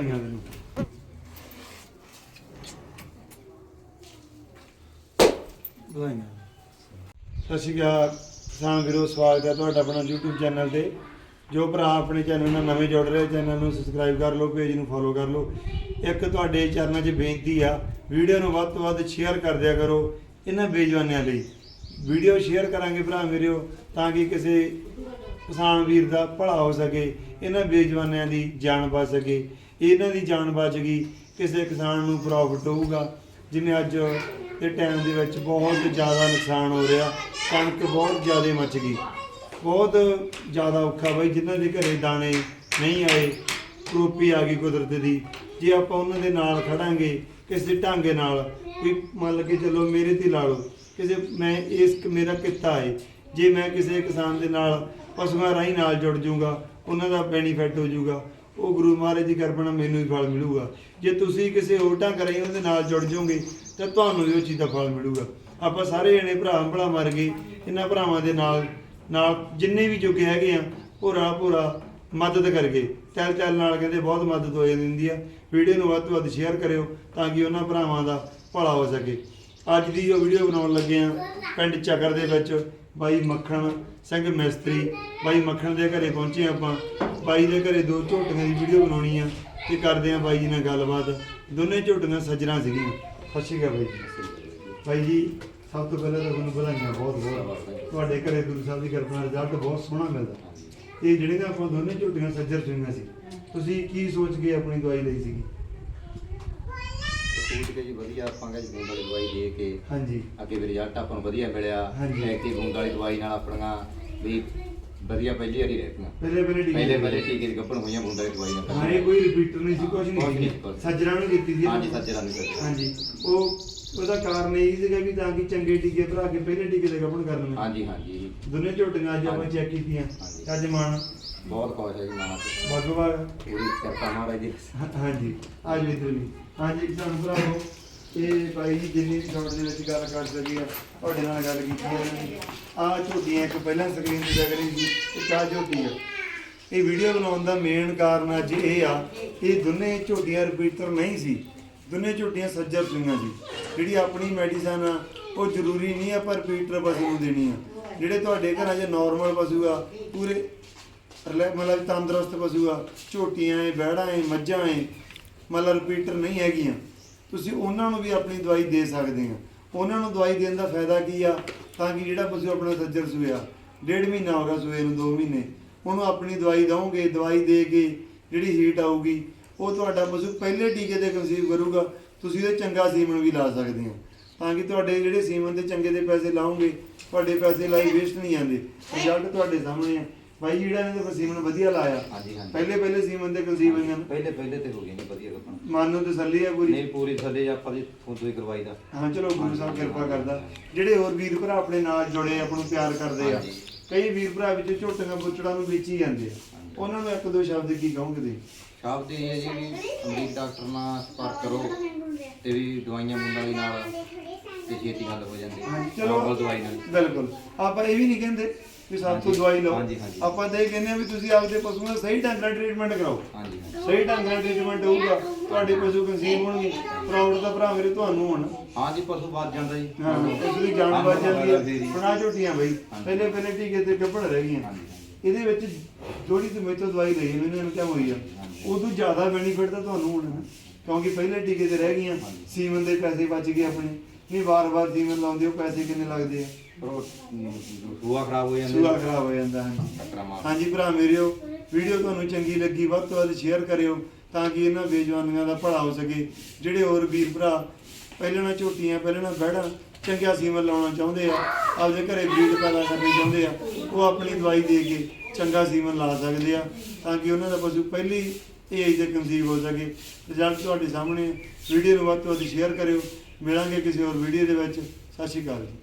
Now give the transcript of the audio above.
ਵਧਾਈਆਂ ਮੈਨੂੰ। ਵਧਾਈਆਂ ਸਤਿ ਸ਼੍ਰੀ ਅਕਾਲ ਕਿਸਾਨ ਵੀਰੋ, ਸਵਾਗਤ ਹੈ ਤੁਹਾਡਾ ਆਪਣਾ YouTube ਚੈਨਲ ਤੇ। ਜੋ ਭਰਾ ਆਪਣੇ ਚੈਨਲ ਨਾਲ ਨਵੇਂ ਜੁੜ ਰਹੇ, ਚੈਨਲ ਨੂੰ ਸਬਸਕ੍ਰਾਈਬ ਕਰ ਲਓ ਪੇਜ ਨੂੰ ਫੋਲੋ ਕਰ ਲਓ। ਇੱਕ ਤੁਹਾਡੇ ਚਰਨਾਂ 'ਚ ਬੇਨਤੀ ਆ ਵੀਡੀਓ ਨੂੰ ਵੱਧ ਤੋਂ ਵੱਧ ਸ਼ੇਅਰ ਕਰ ਦਿਆ ਕਰੋ ਇਹਨਾਂ ਬੇਜਵਾਨਿਆਂ ਲਈ। ਵੀਡੀਓ ਸ਼ੇਅਰ ਕਰਾਂਗੇ ਭਰਾ ਮੇਰਿਓ ਤਾਂ ਕਿ ਕਿਸੇ ਕਿਸਾਨ ਵੀਰ ਦਾ ਭਲਾ ਹੋ ਸਕੇ, ਇਹਨਾਂ ਬੇਜਵਾਨਿਆਂ ਦੀ ਜਾਨ ਬਚ ਸਕੇ। ਇਹਨਾਂ ਦੀ ਜਾਨ ਬਚ ਗਈ, ਕਿਸੇ ਕਿਸਾਨ ਨੂੰ ਪ੍ਰੋਫਿਟ ਹੋਊਗਾ, ਜਿਵੇਂ ਅੱਜ ਦੇ ਟਾਈਮ ਦੇ ਵਿੱਚ ਬਹੁਤ ਜ਼ਿਆਦਾ ਨੁਕਸਾਨ ਹੋ ਰਿਹਾ, ਕਣਕ ਬਹੁਤ ਜ਼ਿਆਦਾ ਮੱਚ ਗਈ। ਬਹੁਤ ਜ਼ਿਆਦਾ ਔਖਾ ਬਈ, ਜਿਨ੍ਹਾਂ ਦੇ ਘਰੇ ਦਾਣੇ ਨਹੀਂ ਆਏ ਕਰੋਪੀ ਆ ਗਈ ਕੁਦਰਤ ਦੀ। ਜੇ ਆਪਾਂ ਉਹਨਾਂ ਦੇ ਨਾਲ ਖੜਾਂਗੇ, ਕਿਸੇ ਢੰਗੇ ਨਾਲ ਕੋਈ ਮੰਨ ਕੇ ਚਲੋ ਮੇਰੇ ਤੇ ਲਾ ਲਓ, ਕਿਸੇ ਮੈਂ ਇਸ ਮੇਰਾ ਕਿੱਤਾ ਹੈ ਜੇ ਮੈਂ ਕਿਸੇ ਕਿਸਾਨ ਦੇ ਨਾਲ, ਪਸ਼ੂਆਂ ਰਾਹੀਂ ਨਾਲ ਜੁੜ ਜਾਊਗਾ ਉਹਨਾਂ ਦਾ ਬੈਨੀਫਿਟ ਹੋ ਜਾਊਗਾ ਉਹ ਗੁਰੂ ਮਹਾਰਾਜ ਦੀ ਕਿਰਪਾ ਨਾਲ ਮੈਨੂੰ ਵੀ ਫਲ ਮਿਲੂਗਾ। ਜੇ ਤੁਸੀਂ ਕਿਸੇ ਹੋਰ ਢੰਗ ਰਾਹੀਂ ਉਹਦੇ ਨਾਲ ਜੁੜ ਜਾਓਗੇ, ਤਾਂ ਤੁਹਾਨੂੰ ਵੀ ਉਹ ਚੀਜ਼ ਦਾ ਫਲ ਮਿਲੂਗਾ। ਆਪਾਂ ਸਾਰੇ ਜਣੇ ਭਰਾ ਭਲਾ ਮਰ ਗਏ, ਇਹਨਾਂ ਭਰਾਵਾਂ ਦੇ ਨਾਲ ਨਾਲ ਜਿੰਨੇ ਵੀ ਜੁਗੇ ਹੈਗੇ ਆ ਭੋਰਾ ਭੋਰਾ ਮਦਦ ਕਰਕੇ। ਚੱਲ ਚੱਲ ਨਾਲ ਕਹਿੰਦੇ ਬਹੁਤ ਮਦਦ ਹੋ ਜਾਂਦੀ ਆ। ਵੀਡੀਓ ਨੂੰ ਵੱਧ ਤੋਂ ਵੱਧ ਸ਼ੇਅਰ ਕਰਿਓ, ਤਾਂ ਕਿ ਉਹਨਾਂ ਭਰਾਵਾਂ ਦਾ ਭਲਾ ਹੋ ਸਕੇ। ਅੱਜ ਦੀ ਜੋ ਵੀਡੀਓ ਬਣਾਉਣ ਲੱਗੇ ਆ, ਪਿੰਡ ਚੱਕਰ ਦੇ ਵਿੱਚ। ਬਾਈ ਮੱਖਣ ਸਿੰਘ ਮਿਸਤਰੀ, ਬਾਈ ਮੱਖਣ ਦੇ ਘਰੇ ਪਹੁੰਚੇ ਆਪਾਂ। ਬਾਈ ਦੇ ਘਰੇ ਦੋ ਝੋਟੀਆਂ ਦੀ ਵੀਡੀਓ ਬਣਾਉਣੀ ਆ ਤੇ ਕਰਦੇ ਆ ਬਾਈ ਜੀ ਨਾਲ ਗੱਲਬਾਤ। ਦੋਨੇ ਝੋਟੀਆਂ ਸੱਜਣਾ ਸੀਗੀਆਂ। ਸਤਿ ਸ਼੍ਰੀ ਅਕਾਲ ਬਾਈ ਜੀ। ਬਾਈ ਜੀ, ਸਭ ਤੋਂ ਪਹਿਲਾਂ ਤਾਂ ਤੁਹਾਨੂੰ ਵਧਾਈਆਂ ਬਹੁਤ ਬਹੁਤ। ਤੁਹਾਡੇ ਘਰੇ ਗੁਰੂ ਸਾਹਿਬ ਦੀ ਕਿਰਪਾ ਨਾਲ ਰਿਜ਼ਲਟ ਬਹੁਤ ਸੋਹਣਾ ਮਿਲਦਾ। ਇਹ ਜਿਹੜੀਆਂ ਆਪਾਂ ਦੋਨੇ ਝੋਟੀਆਂ ਸੱਜਰ ਚੁਣੀਆਂ ਸੀ, ਤੁਸੀਂ ਕੀ ਸੋਚ ਕੇ ਆਪਣੀ ਦਵਾਈ ਲਈ ਸੀਗੀ? ਸੂਟ ਕੇ ਜੀ ਵਧੀਆ ਆਪਾਂ ਕਹਿੰਦੇ ਬੂੰਦ ਵਾਲੀ ਦਵਾਈ ਦੇ ਕੇ ਹਾਂਜੀ। ਅੱਗੇ ਵੀ ਰਿਜ਼ਲਟ ਆਪਾਂ ਨੂੰ ਵਧੀਆ ਮਿਲਿਆ। ਹਾਂਜੀ। ਐਕਟਿਵ ਬੂੰਦ ਵਾਲੀ ਦਵਾਈ ਨਾਲ ਆਪਣੀਆਂ ਵੀ ਵਧੀਆ ਪਹਿਲੀ ਵਾਰੀ ਰਹਿਤੀਆਂ। ਪਹਿਲੇ ਪਹਿਲੇ ਟੀਕੇ ਪਹਿਲੇ ਪਹਿਲੇ ਟੀਕੇ ਦੀ ਗੱਭਣ ਹੋਈਆਂ ਬੂੰਦ ਵਾਲੀ ਦਵਾਈ ਨਾਲ ਇਹ ਕੋਈ ਰਿਪੀਟਰ ਨਹੀਂ ਸੀ ਕੁਝ ਕੁਛ ਨਹੀਂ ਨਹੀਂ, ਸੀ। ਕੁਛ। ਸੱਜਰਾਂ ਨੂੰ ਕੀਤੀ ਸੀ। ਹਾਂਜੀ ਸੱਜਰਾਂ ਨੂੰ ਸੱਜਰਾਂ ਹਾਂਜੀ। ਉਹ ਉਹਦਾ ਕਾਰਨ ਇਹ ਸੀਗਾ ਵੀ ਤਾਂ ਕਿ ਚੰਗੇ ਟੀਕੇ ਭਰਾ ਕੇ ਪਹਿਲੇ ਟੀਕੇ ਦੇ ਗੱਭਣ ਕਰ ਲੈਣੇ ਹਾਂਜੀ ਹਾਂਜੀ। ਦੋਨੇ ਝੋਟੀਆਂ ਅੱਜ ਆਪਾਂ ਹਾਂਜੀ। ਚੈੱਕ ਕੀਤੀਆਂ। ਹਾਂਜੀ। ਅੱਜ ਮਾਨ ਬਹੁਤ ਖੁਸ਼ ਹੈ ਜੀ ਮਾਨਾ ਤੇ ਭਗਵਾਨ ਪੂਰੀ ਕਿਰਪਾ ਮਹਾਰਾਜ ਦੀ। ਹਾਂਜੀ ਅੱਜ ਵੀ। ਤੁਸੀਂ ਹਾਂਜੀ ਕਿਸਾਨ ਭਰਾਵੋ ਇਹ ਭਾਈ ਜੀ ਜਿੰਨੀ ਸ਼ਾਰਟ ਦੇ ਵਿੱਚ ਗੱਲ ਕਰ ਸਕੀ ਆ ਤੁਹਾਡੇ ਨਾਲ ਗੱਲ ਕੀਤੀ ਆ। ਆ ਝੋਟੀਆਂ ਇੱਕ ਪਹਿਲਾਂ ਸਕਰੀਨ ਤੇ ਲੱਗ ਰਹੀ ਸੀ ਇੱਕ ਆ ਝੋਟੀ ਆ। ਇਹ ਵੀਡੀਓ ਬਣਾਉਣ ਦਾ ਮੇਨ ਕਾਰਨ ਅੱਜ ਇਹ ਆ ਇਹ ਦੋਨੇ ਝੋਟੀਆਂ ਰਿਪੀਟਰ ਨਹੀਂ ਸੀ। ਦੋਨੇ ਝੋਟੀਆਂ ਸੱਜਰ ਸੁਈਆਂ ਸੀ ਜਿਹੜੀ ਆਪਣੀ ਮੈਡੀਸਨ ਆ ਉਹ ਜ਼ਰੂਰੀ ਨਹੀਂ ਆ ਪਰ ਰਿਪੀਟਰ ਪਸ਼ੂ ਨੂੰ ਦੇਣੀ ਆ। ਜਿਹੜੇ ਤੁਹਾਡੇ ਘਰਾਂ 'ਚ ਨਾਰਮਲ ਪਸ਼ੂ ਆ ਪੂਰੇ ਰਿਲੈ- ਮਤਲਬ ਤੰਦਰੁਸਤ ਪਸ਼ੂ ਆ ਝੋਟੀਆਂ ਐ ਬਹਿੜਾਂ ਐ ਮੱਝਾਂ ਐ ਮਤਲਬ ਰਿਪੀਟਰ ਨਹੀਂ ਹੈਗੀਆਂ। ਤੁਸੀਂ ਉਹਨਾਂ ਨੂੰ ਵੀ ਆਪਣੀ ਦਵਾਈ ਦੇ ਸਕਦੇ ਆ। ਉਹਨਾਂ ਨੂੰ ਦਵਾਈ ਦੇਣ ਦਾ ਫਾਇਦਾ ਕੀ ਆ? ਤਾਂ ਕਿ ਜਿਹੜਾ ਪਸ਼ੂ ਆਪਣਾ ਸੱਜਰ ਸੂਇਆ ਡੇਢ ਮਹੀਨਾ ਹੋ ਗਿਆ ਸੂਏ ਨੂੰ 2 ਮਹੀਨੇ। ਉਹਨੂੰ ਆਪਣੀ ਦਵਾਈ ਦਵੋਗੇ ਦਵਾਈ ਦੇ ਕੇ ਜਿਹੜੀ ਹੀਟ ਆਊਗੀ ਉਹ ਤੁਹਾਡਾ ਪਸ਼ੂ ਪਹਿਲੇ ਟੀਕੇ ਤੇ ਕੰਸੀਵ ਕਰੂਗਾ। ਤੁਸੀਂ ਉਹਦੇ ਚੰਗਾ ਸੀਮਨ ਵੀ ਲਾ ਸਕਦੇ ਹੋ ਤਾਂ ਕਿ ਤੁਹਾਡੇ ਜਿਹੜੇ ਸੀਮਨ ਤੇ ਚੰਗੇ ਦੇ ਪੈਸੇ ਲਾਓਗੇ ਤੁਹਾਡੇ ਪੈਸੇ ਲਾਈ ਵੇਸਟ ਨਹੀਂ ਜਾਂਦੇ ਰਿਜ਼ਲਟ ਤੁਹਾਡੇ ਸਾਹਮਣੇ ਆ। ਬਾਈ ਜਿਹੜਾ ਇਹਨੇ ਤੇ ਸੀਮਨ ਵਧੀਆ ਲਾਇਆ। ਹਾਂਜੀ ਹਾਂਜੀ। ਪਹਿਲੇ ਪਹਿਲੇ ਸੀਮਨ ਤੇ ਕੰਸੀਵ ਹੋਈਆਂ ਨੇ। ਪਹਿਲੇ ਪਹਿਲੇ ਤੇ ਹੋ ਗਈ ਨੇ ਵਧੀਆ ਗੱਭਣ ਮਨ ਨੂੰ ਤਸੱਲੀ ਆ ਪੂਰੀ? ਨਹੀਂ ਪੂਰੀ ਥੱਲੇ ਆਪਾਂ ਜੀ ਫੋਟੋ ਹੀ ਕਰਵਾਈ ਦਾ। ਹਾਂ ਚਲੋ ਗੁਰੂ ਸਾਹਿਬ ਕਿਰਪਾ ਕਰਦਾ। ਜਿਹੜੇ ਹੋਰ ਵੀਰ ਭਰਾ ਆਪਣੇ ਨਾਲ ਜੁੜੇ ਆਪਾਂ ਨੂੰ ਪਿਆਰ ਕਰਦੇ ਆ। ਕਈ ਵੀਰ ਭਰਾ ਵਿੱਚ ਝੋਟੀਆਂ ਬੁੱਚੜਾਂ ਨੂੰ ਵੇਚੀ ਜਾਂਦੇ ਆ। ਉਹਨਾਂ ਨੂੰ ਇੱਕ ਦੋ ਸ਼ਬਦ ਕੀ ਕਹੋਗੇ ਤੁਸੀਂ? ਸ਼ਬਦ ਇਹ ਹੈ ਜੀ ਵੀ ਅਮਰੀਕ ਡਾਕਟਰ ਨਾਲ ਸੰਪਰਕ ਕਰੋ ਤੇ ਵੀ ਦਵਾਈਆਂ ਮੁੰਡਾਂ ਦੇ ਨਾਲ ਤੇ ਛੇਤੀ ਹੱਲ ਹੋ ਜਾਂਦੀ ਚਲੋ। ਚਲੋ ਦਵਾਈ ਨਾਲ। ਬਿਲਕੁਲ। ਆਪਾਂ ਇਹ ਵੀ ਨਹੀਂ ਕਹਿੰਦੇ ਵੀ ਹਾਂਜੀ, ਦਵਾਈ ਲਓ। ਹਾਂਜੀ, ਹਾਂਜੀ। ਆਪਾਂ ਤਾਂ ਇਹ ਕਹਿੰਦੇ ਆ ਵੀ ਤੁਸੀਂ ਆਪਦੇ ਪਸ਼ੂਆਂ ਦਾ ਸਹੀ ਢੰਗ ਨਾਲ ਟ੍ਰੀਟਮੈਂਟ ਕਰਾਓ। ਹਾਂਜੀ ਹਾਂਜੀ। ਸਹੀ ਢੰਗ ਨਾਲ ਟ੍ਰੀਟਮੈਂਟ ਹੋਊਗਾ ਤੁਹਾਡੇ ਪਸ਼ੂ ਕੰਸੀਵ ਹੋਣਗੇ। ਪ੍ਰਾਊਡ ਦਾ ਭਰਾ ਮੇਰੇ ਤੁਹਾਨੂੰ ਹੋਣ। ਹਾਂਜੀ ਪਸ਼ੂ ਵੱਧ ਜਾਂਦਾ ਜੀ। ਹਾਂ ਪਸ਼ੂ ਦੀ ਜਾਨ ਬਚ ਜਾਂਦੀ ਹੈ। ਬਣਾ ਝੋਟੀਆਂ ਬਈ। ਪਹਿਲੇ ਪਹਿਲੇ ਟੀਕੇ ਤੇ ਗੱਭਣ ਰਹਿ ਗਈਆਂ। ਹਾਂਜੀ ਇਹਦੇ ਵਿੱਚ ਥੋੜੀ ਜਿਹੀ ਮੇਤੋਂ ਦਵਾਈ ਲਈ ਮੈਨੂੰ ਇਹਨੂੰ ਕਿਆ ਹੋਈ ਆ। ਉਦੋਂ ਜ਼ਿਆਦਾ ਬੈਨੀਫਿਟ ਤਾਂ ਤੁਹਾਨੂੰ ਹੋਣਾ। ਕਿਉਂਕਿ ਪਹਿਲੇ ਟੀਕੇ ਤੇ ਰਹਿ ਗਈਆਂ। ਸੀਮਨ ਦੇ ਪੈਸੇ ਬਚ ਗਏ ਆਪਣੇ। ਨਹੀਂ ਵਾਰ-ਵਾਰ ਸੀਮਨ ਲਾਉਂਦੇ ਹੋ ਪੈਸੇ ਕਿੰਨੇ ਲੱਗਦੇ ਆ? ਸੂਆ ਖਰਾਬ ਹੋ ਜਾਂਦਾ। ਸੂਆ ਖਰਾਬ ਹੋ ਜਾਂਦਾ ਟੱਕਰਾਂ ਮਾਰ। ਹਾਂਜੀ ਭਰਾ ਮੇਰਿਓ ਵੀਡੀਓ ਤੁਹਾਨੂੰ ਚੰਗੀ ਲੱਗੀ ਵੱਧ ਤੋਂ ਵੱਧ ਸ਼ੇਅਰ ਕਰਿਓ ਤਾਂ ਕਿ ਇਹਨਾਂ ਬੇਜਵਾਨੀਆਂ ਦਾ ਭਲਾ ਹੋ ਸਕੇ। ਜਿਹੜੇ ਹੋਰ ਵੀਰ ਭਰਾ ਪਹਿਲਾਂ ਨਾ ਝੋਟੀਆਂ ਪਹਿਲਾਂ ਨਾ ਬਹਿੜਾਂ ਚੰਗਿਆ ਸੀਮਨ ਲਾਉਣਾ ਚਾਹੁੰਦੇ ਆ ਆਪਦੇ ਘਰੇ ਬਰੀਡ ਪੈਦਾ ਕਰਨੀ ਚਾਹੁੰਦੇ ਆ ਉਹ ਆਪਣੀ ਦਵਾਈ ਦੇ ਕੇ ਚੰਗਾ ਸੀਮਨ ਲਾ ਸਕਦੇ ਆ ਤਾਂ ਕਿ ਉਹਨਾਂ ਦਾ ਪਸ਼ੂ ਪਹਿਲੀ ਏਜ ਦੇ ਕੰਸੀਵ ਹੋ ਸਕੇ। ਰਿਜ਼ਲਟ ਤੁਹਾਡੇ ਸਾਹਮਣੇ ਵੀਡੀਓ ਨੂੰ ਵੱਧ ਤੋਂ ਵੱਧ ਸ਼ੇਅਰ ਕਰਿਓ ਮਿਲਾਂਗੇ ਕਿਸੇ ਹੋਰ ਵੀਡੀਓ ਦੇ ਵਿੱਚ। ਸਤਿ ਸ਼੍ਰੀ ਅਕਾਲ ਜੀ।